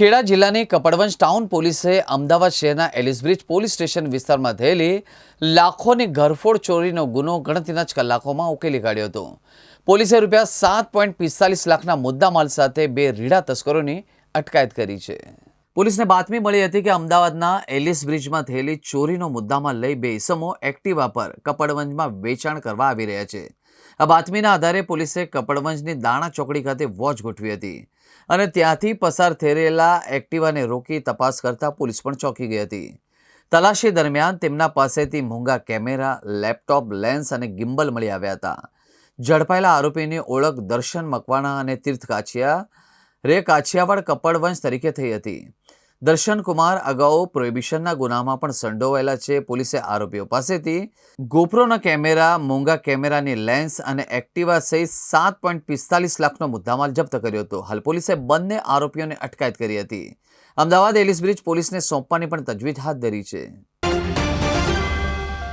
ખેડા જિલ્લાની કપડવંશ ટાઉન પોલીસે અમદાવાદ શહેરના એલિસબ્રિજ પોલીસ સ્ટેશન વિસ્તારમાં થયેલી લાખોની ઘરફોડ ચોરીનો ગુનો ગણતરીના જ કલાકોમાં ઉકેલી કાઢ્યો હતો. પોલીસે રૂપિયા સાત પોઈન્ટ પિસ્તાલીસ લાખના મુદ્દામાલ સાથે બે રીડા તસ્કરોની અટકાયત કરી છે. પોલીસને બાતમી મળી હતી કે અમદાવાદના એલિસ બ્રિજમાં થયેલી ચોરીનો મુદ્દામાં લઈ બે ઇસમો એક્ટિવા પર કપડવંજમાં વેચાણ કરવા આવી રહ્યા છે. આ બાતમીના આધારે પોલીસે કપડવંજની દાણા ચોકડી ખાતે વોચ ગોઠવી હતી અને ત્યાંથી પસાર થઈ રહેલા એક્ટિવાને રોકી તપાસ કરતા પોલીસ પણ ચોંકી ગઈ હતી. તલાશી દરમિયાન તેમના પાસેથી મોંઘા કેમેરા, લેપટોપ, લેન્સ અને ગિમ્બલ મળી આવ્યા હતા. ઝડપાયેલા આરોપીની ઓળખ દર્શન મકવાણા અને તીર્થ કાછિયા રે કાછિયાવાડ કપડવંશ તરીકે થઈ હતી. દર્શન કુમાર અગાઉ પ્રોહિબિશનના ગુનામાં પણ સંડોવાયેલા છે. પોલીસે આરોપીઓ પાસેથી ગોપ્રોના કેમેરા, મોંઘા કેમેરાની લેન્સ અને એક્ટિવા સહિત સાત પોઈન્ટ પિસ્તાલીસ લાખનો મુદ્દામાલ જપ્ત કર્યો હતો. હાલ પોલીસે બંને આરોપીઓને અટકાયત કરી હતી. અમદાવાદ એલિસ બ્રિજ પોલીસને સોંપવાની પણ તજવીજ હાથ ધરી છે.